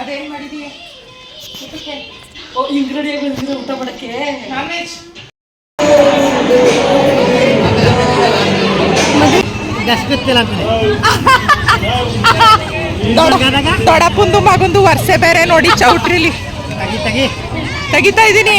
ಅದೇನ್ ಮಾಡಿದೀಯ? ಊಟಕ್ಕೆ ಓ ಬಂದಿರೋ ಊಟ ಮಾಡಕ್ಕೆ? ನಾನ್ ವೆಜ್ ಗಸ್ಗತ್ತಿಲ್ಲ ಅಂತಾನೆ. ದೊಡ್ಡಪ್ಪಂದು ಮಗಂದು ವರ್ಷೆ ಬೇರೆ ನೋಡಿ ಚೌಟ್ರಿಲಿ. ತಗಿ ತಗಿ. ತೆಗಿತಾ ಇದ್ದೀನಿ.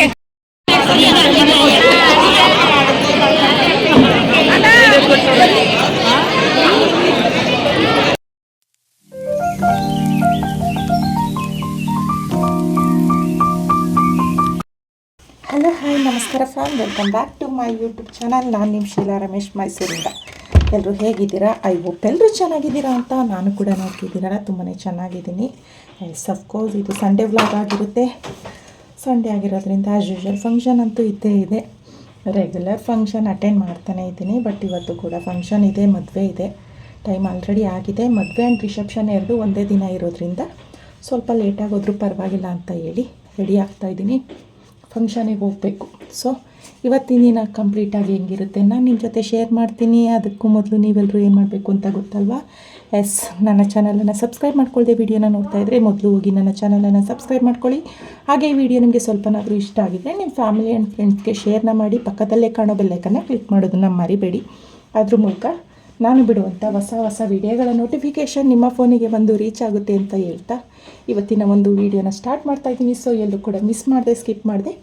ಹಲೋ, ಹಾಯ್, ನಮಸ್ಕಾರ friend welcome back to my YouTube channel ನಾನು ನಿಮ್ಮ ಶೀಲಾ ರಮೇಶ್ ಮೈಸೂರಿಂದ ಎಲ್ಲರೂ ಹೇಗಿದ್ದೀರಾ? ಐ ಹೋಪ್ ಎಲ್ಲರೂ ಚೆನ್ನಾಗಿದ್ದೀರಾ ಅಂತ ನಾನು ಕೂಡ ನೋಡ್ತಿದ್ದೀರಲ್ಲ ತುಂಬಾ ಚೆನ್ನಾಗಿದ್ದೀನಿ. ಎಸ್ ಅಫ್ಕೋರ್ಸ್ ಇದು ಸಂಡೇ ವ್ಲಾಗ್ ಆಗಿರುತ್ತೆ. ಸಂಡೇ ಆಗಿರೋದ್ರಿಂದ ಆ್ಯಸ್ ಯೂಶ್ವಲ್ ಫಂಕ್ಷನ್ ಅಂತೂ ಇದ್ದೇ ಇದೆ. ರೆಗ್ಯುಲರ್ ಫಂಕ್ಷನ್ ಅಟೆಂಡ್ ಮಾಡ್ತಾನೆ ಇದ್ದೀನಿ ಬಟ್ ಇವತ್ತು ಕೂಡ ಫಂಕ್ಷನ್ ಇದೆ, ಮದುವೆ ಇದೆ. ಟೈಮ್ ಆಲ್ರೆಡಿ ಆಗಿದೆ. ಮದುವೆ ಆ್ಯಂಡ್ ರಿಸೆಪ್ಷನ್ ಎರಡು ಒಂದೇ ದಿನ ಇರೋದ್ರಿಂದ ಸ್ವಲ್ಪ ಲೇಟಾಗಿ ಹೋದ್ರೂ ಪರವಾಗಿಲ್ಲ ಅಂತ ಹೇಳಿ ರೆಡಿ ಆಗ್ತಾ ಇದ್ದೀನಿ. ಫಂಕ್ಷನಿಗೆ ಹೋಗಬೇಕು. ಸೊ ಇವತ್ತಿನ ದಿನ ಕಂಪ್ಲೀಟಾಗಿ ಹೆಂಗಿರುತ್ತೆ ನಾನು ನಿಮ್ಮ ಜೊತೆ ಶೇರ್ ಮಾಡ್ತೀನಿ. ಅದಕ್ಕೂ ಮೊದಲು ನೀವೆಲ್ಲರೂ ಏನು ಮಾಡಬೇಕು ಅಂತ ಗೊತ್ತಲ್ವಾ? ಎಸ್ ನನ್ನ ಚಾನಲನ್ನು ಸಬ್ಸ್ಕ್ರೈಬ್ ಮಾಡ್ಕೊಳ್ಳದೆ ವೀಡಿಯೋನ ನೋಡ್ತಾ ಇದ್ದರೆ ಮೊದಲು ಹೋಗಿ ನನ್ನ ಚಾನಲನ್ನು ಸಬ್ಸ್ಕ್ರೈಬ್ ಮಾಡ್ಕೊಳ್ಳಿ. ಹಾಗೆ ಈ ವಿಡಿಯೋ ನಿಮಗೆ ಸ್ವಲ್ಪನಾದರೂ ಇಷ್ಟ ಆಗಿದ್ದರೆ ನಿಮ್ಮ ಫ್ಯಾಮಿಲಿ ಆ್ಯಂಡ್ ಫ್ರೆಂಡ್ಸ್ಗೆ ಶೇರ್ನ ಮಾಡಿ. ಪಕ್ಕದಲ್ಲೇ ಕಾಣೋ ಬೆಲ್ಲೈಕನ್ನ ಕ್ಲಿಕ್ ಮಾಡೋದನ್ನು ಮರಿಬೇಡಿ. ಅದ್ರ ಮೂಲಕ ನಾನು ಬಿಡುವಂಥ ಹೊಸ ಹೊಸ ವಿಡಿಯೋಗಳ ನೋಟಿಫಿಕೇಷನ್ ನಿಮ್ಮ ಫೋನಿಗೆ ಬಂದು ರೀಚ್ ಆಗುತ್ತೆ ಅಂತ ಹೇಳ್ತಾ ಇವತ್ತಿನ ಒಂದು ವಿಡಿಯೋನ ಸ್ಟಾರ್ಟ್ ಮಾಡ್ತಾ ಇದ್ದೀನಿ. ಸೊ ಎಲ್ಲೂ ಕೂಡ ಮಿಸ್ ಮಾಡದೆ ಸ್ಕಿಪ್ ಮಾಡಿದೆ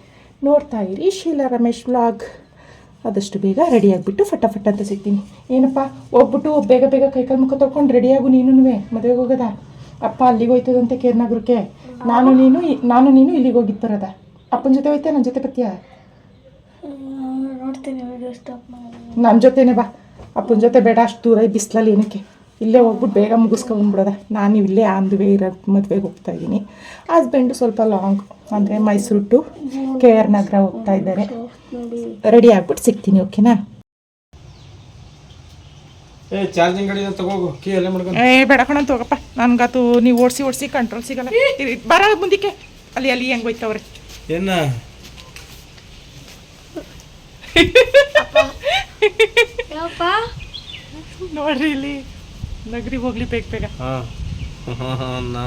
ನೋಡ್ತಾ ಇರಿ. ಶೀಲಾ ರಮೇಶ್ ವ್ಲಾಗ್ ಆದಷ್ಟು ಬೇಗ ರೆಡಿ ಆಗಿಬಿಟ್ಟು ಫಟಾಫಟ್ ಅಂತ ಸಿಗ್ತೀನಿ. ಏನಪ್ಪ ಹೋಗ್ಬಿಟ್ಟು ಬೇಗ ಬೇಗ ಕೈಕಾಲು ಮುಖ ತೊಳ್ಕೊಂಡು ರೆಡಿಯಾಗು ನೀನು ಮದುವೆಗೆ ಹೋಗೋದ? ಅಪ್ಪ ಅಲ್ಲಿಗೆ ಹೋಯ್ತದಂತೆ ಕೇರ್ನಗರಕ್ಕೆ ನಾನು ನೀನು ನಾನು ನೀನು ಇಲ್ಲಿಗೆ ಹೋಗಿದ್ದು ಬರೋದ? ಅಪ್ಪನ ಜೊತೆ ಹೋಯ್ತಾ ನನ್ನ ಜೊತೆ ಬರ್ತೀಯಾ? ನೋಡ್ತೀನಿ ನನ್ನ ಜೊತೆನೇ ಬಾ. ಅಪ್ಪನ ಜೊತೆ ಬೇಡ ಅಷ್ಟು ದೂರ ಬಿಸಿಲಲ್ಲಿ ಏನಕ್ಕೆ? ಇಲ್ಲೇ ಹೋಗ್ಬಿಟ್ಟು ಬೇಗ ಮುಗಿಸ್ಕೊಂಡ್ಬಿಡೋದ ನಾನು ಇಲ್ಲೇ ಆನ್ ದಿ ವೇ ಇರೋ ಮದುವೆಗೆ ಹೋಗ್ತಾ ಇದ್ದೀನಿ. ಹಸ್ಬೆಂಡು ಸ್ವಲ್ಪ ಲಾಂಗ್ ಅಂದರೆ Mysuru to K R Nagar ಹೋಗ್ತಾ ಇದ್ದಾರೆ. ರೆಡಿ ಆಗ್ಬಿಟ್ಟು ಸಿಗ್ತೀನಿ ಓಕೆನಾ ಏ ಚಾರ್ಜಿಂಗ್ ಗಾಡಿ ತಗೋಗು ಕೀ ಅಲ್ಲೇ ಮಾಡ್ಕೊಂಡು. ಏ ಬೇಡ ಕಣಂತ ಹೋಗಪ್ಪ. ನನ್ಗದು ನೀವು ಓಡಿಸಿ ಓಡಿಸಿ ಕಂಟ್ರೋಲ್ ಸಿಗಲ್ಲ. ಬರ ಮುಂದಕ್ಕೆ. ಅಲ್ಲಿ ಅಲ್ಲಿ ಹೆಂಗೆ ಹೋಯ್ತವ್ರೆ? ಏನ? ಯಪ್ಪ ನೋಡ್ರಿ ಇಲ್ಲಿ ನಗರಿ ಹೋಗ್ಲಿ ಬೇಗ ಬೇಗ. ಹಾ. ಹಾ ನಾ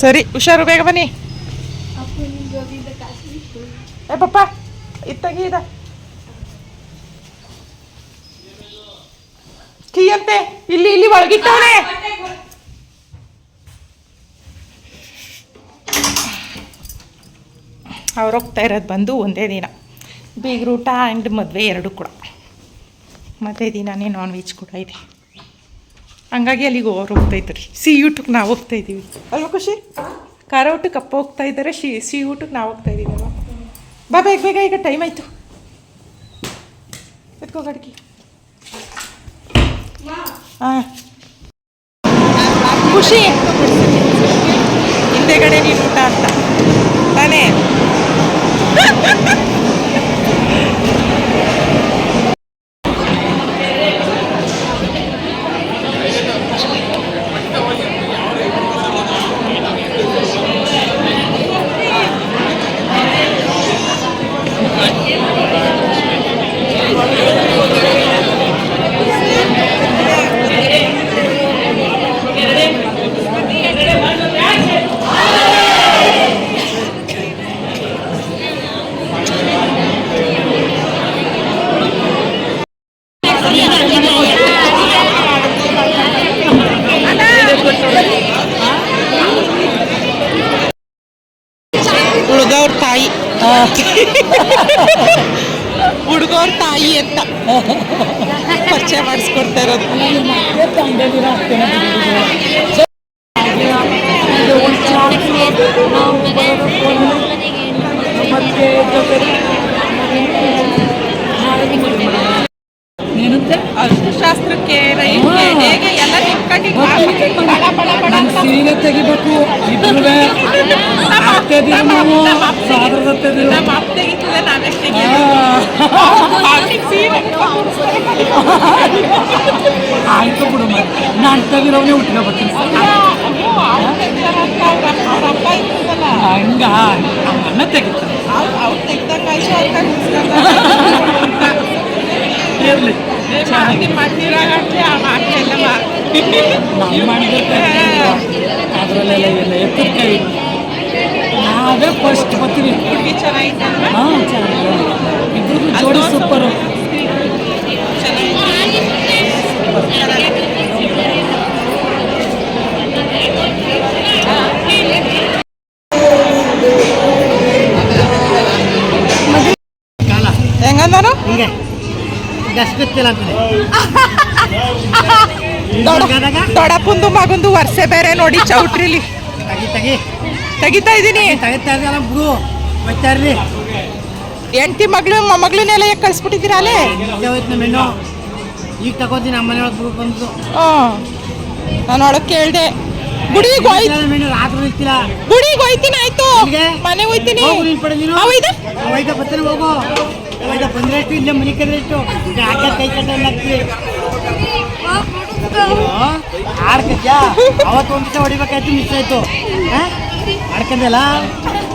ಸರಿ ಹುಷಾರು ಬೇಗ ಬನ್ನಿ. ಏ ಪಪ್ಪ ಇತ್ತಾಗಿ ಇದ. ಕೀ ಅಂತೆ ಇಲ್ಲಿ ಇಲ್ಲಿ ಒಳಗಿಟ್ಟವನೆ ಅವ್ರು ಹೋಗ್ತಾ ಇರೋದು ಬಂದು ಒಂದೇ ದಿನ. ಬೀಗ್ರೂಟ ಆ್ಯಂಡ್ ಮದುವೆ ಎರಡು ಕೂಡ. ಮತ್ತೆ ದಿನನೇ ನಾನ್ ವೆಜ್ ಕೂಡ ಇದೆ. ಹಂಗಾಗಿ ಅಲ್ಲಿಗೆ ಅವ್ರು ಹೋಗ್ತಾ ಇದ್ದಾರೆ ಸಿ ಊಟಕ್ಕೆ ನಾವು ಹೋಗ್ತಾ ಇದ್ದೀವಿ. ಅಲ್ವಾ ಖುಷಿ? ಖಾರ ಊಟಕ್ಕೆ ಅಪ್ಪ ಹೋಗ್ತಾ ಇದ್ದಾರೆ. ಸಿ ಸಿ ಊಟಕ್ಕೆ ನಾವು ಹೋಗ್ತಾ ಇದ್ದೀವಿ ಅಲ್ವಾ? ಬಾ ಬೇಗ ಬೇಗ ಈಗ ಟೈಮ್ ಆಯಿತು. ಎತ್ಕೋ ಹಾಂ. ಖುಷಿ. ಹಿಂದೆಗಡೆ ನೀನು ಊಟ ಅಂತ. ತಾನೇ. Ha ha ha! ಹುಡುಗವ್ರ ತಾಯಿ ಅಂತ ಪರಿಚಯ ಮಾಡಿಸ್ಕೊಡ್ತಾ ಇರೋದು. ಅಷ್ಟು ಶಾಸ್ತ್ರಕ್ಕೆ ಹೇಗೆ ಎಲ್ಲ ಸೀರೆ ತೆಗಿಬೇಕು ಇಬ್ರುವೆ ಅತ್ತೆದಿರು ನಾವು ಸಾದ್ರದತ್ತೆದಿರು ನಮ್ಮ ಅಪ್ಪ ತೆಗಿತದೆ ನಾವೇ ತೆಗಿಯೋದು ಅವ್ನಿಗೆ ಸೀರೆ ಆಯ್ತು ನಾವೇ ಫಸ್ಟ್ ಬರ್ತೀವಿ. ಹಾಂ ಇಬ್ರಿಗೂ ಜೋಡಿ ಸೂಪರು ಹೆಂಗಂದನು? ಹಿಂಗೆ. ಗಸ್ಗುತ್ತಿಲ್ಲ ಅಂತಾನೆ. ದೊಡ್ಡಪ್ಪಂದು ಮಗಂದು ವರ್ಷೆ ಬೇರೆ ನೋಡಿ ಚೌಟ್ರಿಲಿ. ತಗಿ ತಗಿ. ತೆಗಿತಾ ಇದ್ದೀನಿ. ತೆಗಿತಾ ಇದ್ದಲ್ಲ ಬಿಡು. ಹೋಯ್ತಾ ಇರ್ಲಿ. ಹೆಂಡತಿ ಮಗಳು ಮಗಳನ್ನೆಲ್ಲ ಯಾಕೆ ಕಳ್ಸ್ಬಿಟ್ಟಿದ್ದೀರಾ ಅಲ್ಲೇ? ಇಲ್ಲೇ ಹೋಯ್ತು ನಮ್ಮ ಹೆಣ್ಣು ಈಗ ತಗೋತೀನಿ ನಮ್ಮ ಮನೆಯೊಳಗೆ ಬಿಡು ಬಂದು ಹಾಂ. ನಾನು ಒಳಗೆ ಕೇಳಿದೆ. ಗುಡಿಗೆ ಹೋಯ್ತು ರಾತ್ರಿ ಗುಡಿಗೆ ಹೋಯ್ತೀನಿ ಆಯ್ತು? ಮನೆ ಹೋಯ್ತೀನಿ. ಹೋಗು ಹೋಯ್ತಾ ಬರ್ತಾನೆ ಹೋಯ್ತಾ ಬಂದ್ರೆ ಎಷ್ಟು ಇಲ್ಲೇ ಮನೆ ಕದ್ರೆ ಎಷ್ಟು ಹಾಕ ಕೈ ಕಟ್ಟ ಹಾಕ್ತೀವಿ ಆಡ್ಕತ್ಯಾ ಅವತ್ತು ಒಂದು ಹೊಡಿಬೇಕಾಯ್ತು ಮಿಸ್ ಆಯ್ತು. ಆಡ್ಕಂದಲ್ಲ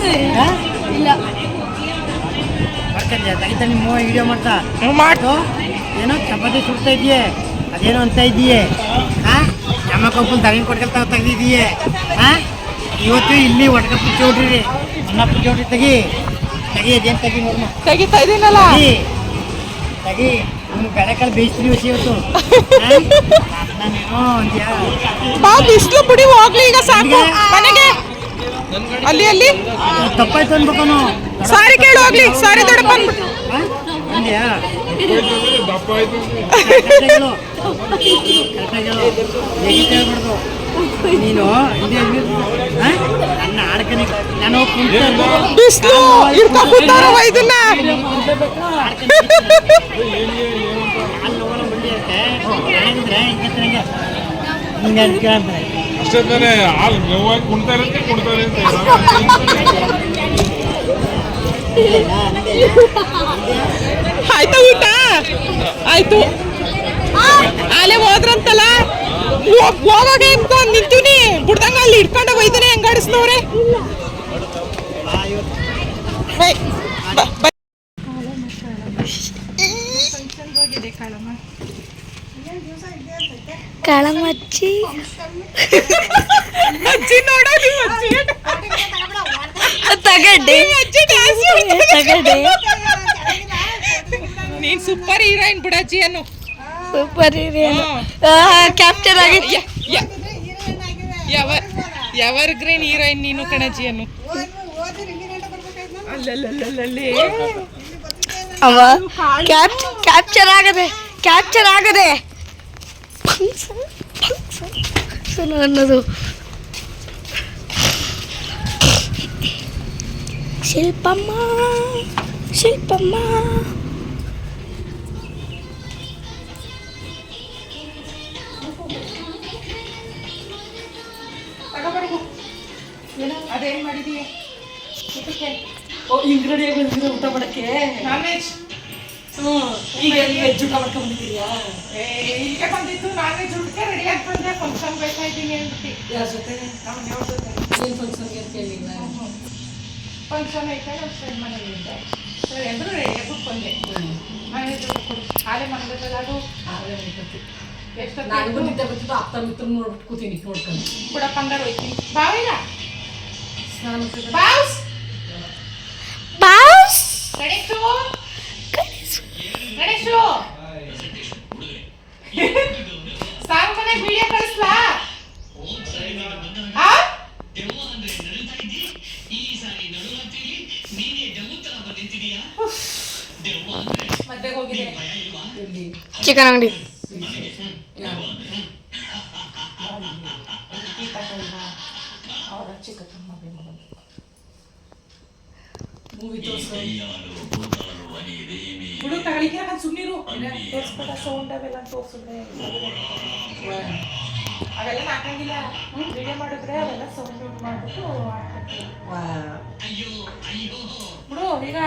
ಇಲ್ಲ. ಮಾಡ್ಕಂದ್ಯಾ ತೆಗಿತಾ ನಿಮ್ಮ ವಿಡಿಯೋ ಮಾಡ್ತಾ? ಮಾಡು. ಮಾಡ್ತು ಏನೋ ಚಪಾತಿ ಸುಡ್ತಾ ಇದೆಯೇ ಅದೇನೋ ಅಂತ ಇದೆಯೇ ಹಾಂ? ನಮ್ಮ ಕಪ್ಪಲ್ ತಗೊಂಡು ಕೊಟ್ಕೊಳ್ತಾ ತೆಗ್ದಿದೆಯೇ ಹಾಂ? ಇವತ್ತು ಇಲ್ಲಿ ಒಟ್ಕಪ್ಪು ಚೌಡ್ರಿ ಅನ್ನಪ್ಪು ಚೌಡ್ರಿ ತೆಗಿ. ತೆಗಿ ಅದೇನು ತೆಗಿ ನೋಡಮ್ಮ ತೆಗಿತಾ ಇದೀನಲ್ಲ? ತೆಗಿ. ತೆಗಿ. ನಿಮ್ಮ ಬೆಳೆಕಾಳು ಬೇಯಿಸ್ತೀನಿ ಹೊಸಿ ಇವತ್ತು. ಬಾ ಬಿಸ್ಲು ಬಿಡಿ ಹೋಗ್ಲಿ ಈಗ ಸಾಕು. ಮನೆಗೆ? ಅಲ್ಲಿ ಅಲ್ಲಿ? ತಪ್ಪಾಯ್ತು ಸಾರಿ ಕೇಳು ಹೋಗ್ಲಿ ಸಾರಿ ದೊಡ್ಡಪ್ಪ ಹೇಳ್ಬಾರ್ದು ನೀನು ಬಿಸ್ಲು ಕೂತಾರವ ಇದನ್ನ ಹಿಂಗೆ ಅಷ್ಟೇ ಹಾಲು ನೋವಾಗಿ ಕುಣ್ತಾ ಇರುತ್ತೆ ಕುಣ್ತಾ ಇರುತ್ತೆ ಆಯ್ತಾ? ಊಟ? ಆಯ್ತು. ಅಲ್ಲೇ ಹೋದ್ರಂತಲ್ಲ? ಇಂತ ಹೋಗಾಗ ಇಟ್ಕೊಂಡ್ ನಿಂತೀವಿ ಬಿಡ್ದಂಗ ಅಲ್ಲಿ ಇಟ್ಕೊಂಡು ಒಯ್ದಾನೆ ಹೆಂಗಾಡಿಸ್ನವ್ರೆ ಕಾಳಮಚ್ಚಿ ಅಜ್ಜಿ ನೋಡಿ ನೀವು ಅಜ್ಜಿ ತಗಡ್ಡೆ ತಗಡ್ಡೆ ನೀನ್ ಸೂಪರ್ ಹೀರೋಯಿನ್ ಬಿಡಜ್ಜಿ ಅನ್ನು ಸೂಪರ್ ಕ್ಯಾಪ್ಚರ್ ಆಗಿದ್ಯ ಯಾವ ಎವರ್ ಗ್ರೀನ್ ಹೀರೋಯಿನ್ ನೀನು ಕಣಜ್ಜಿ ಅನ್ನು ಅಲ್ಲಲ್ಲಲ್ಲಲ್ಲಿ ಅವ ಕ್ಯಾಪ್ ಕ್ಯಾಪ್ಚರ್ ಆಗದೆ ಕ್ಯಾಪ್ಚರ್ ಆಗದೆ ಅನ್ನೋದು ಶಿಲ್ಪಮ್ಮ ಶಿಲ್ಪಮ್ಮ. ಅದೇನ್ ಮಾಡಿದೀಯ? ಊಟ ಮಾಡೋಕ್ಕೆ. ನಾನ್ ವೆಜ್ ಈಗ ವೆಜ್ ಊಟ ಮಾಡ್ಕೊಂಡ್ಬಂದಿದ್ದೀರಾ ಇಲ್ಲಿಗೆ ಬಂದಿತ್ತು ನಾನ್ ವೆಜ್ ಊಟಕ್ಕೆ ರೆಡಿ ಆಗಿ ಬಂದೆ ಫಂಕ್ಷನ್ ಬೇಕಾ ಇದ್ದೀನಿ ಅಂದ್ಬಿಟ್ಟು. ಯಾರ ಜೊತೆ? ನಮ್ಮ ಯಾವ ಜೊತೆ. ಏನು ಫಂಕ್ಷನ್ಗೆ ಅಂತ ಕೇಳಿಲ್ಲ. ಫಂಕ್ಷನ್ ಐತೆ ನಮ್ಮ ಫ್ರೆಂಡ್ ಮನೇಲಿದ್ದೆ ಸರ್ ಎಲ್ಲರೂ ರೆಡಿ ಆಗಿ ಬಂದೆ ಮನೆ ಊಟ ಕೊಡು ಮನಗದಲ್ಲ ಅದು ಎಷ್ಟು ನಾನು ಬಂದಿದ್ದೆ ಬರ್ತಿದ್ದು ಅಪ್ಪ ಮಿತ್ರ ನೋಡ್ಬಿಟ್ಟು ಕೂತೀನಿ ನೋಡ್ಕೊಂಡು. ಬಿಡಪ್ಪ ಹಂಗಾರೆ ಹೋಯ್ತೀನಿ. ಬಾವಿಲ್ಲ ಸ್ನಾನ ಬಾವ್ಸ್? ಗಣೇಶು ಗಣೇಶು ಸಾರು ಮನೆಗೆ ವಿಡಿಯೋ ಕಳಿಸ್ಲಾ ಚಿಕನ್ ಅಂಗಡಿ. ಮೂವಿ ತೋರಿಸು ಬಿಡು ತಗೊಳಿಕ್ಕೆ ನಾನು ಸುಮ್ಮನಿರು ತೋರಿಸ್ಬೇಡ ಸೌಂಡ್ ಅವೆಲ್ಲ ತೋರಿಸಿದ್ರೆ. ಅವೆಲ್ಲ ಹಾಕಂಗಿಲ್ಲ. ವಿಡಿಯೋ ಮಾಡಿದ್ರೆ ಅವೆಲ್ಲ ಸೌಂಡ್ ಮಾಡ್ಬಿಟ್ಟು. ಬಿಡು ಈಗ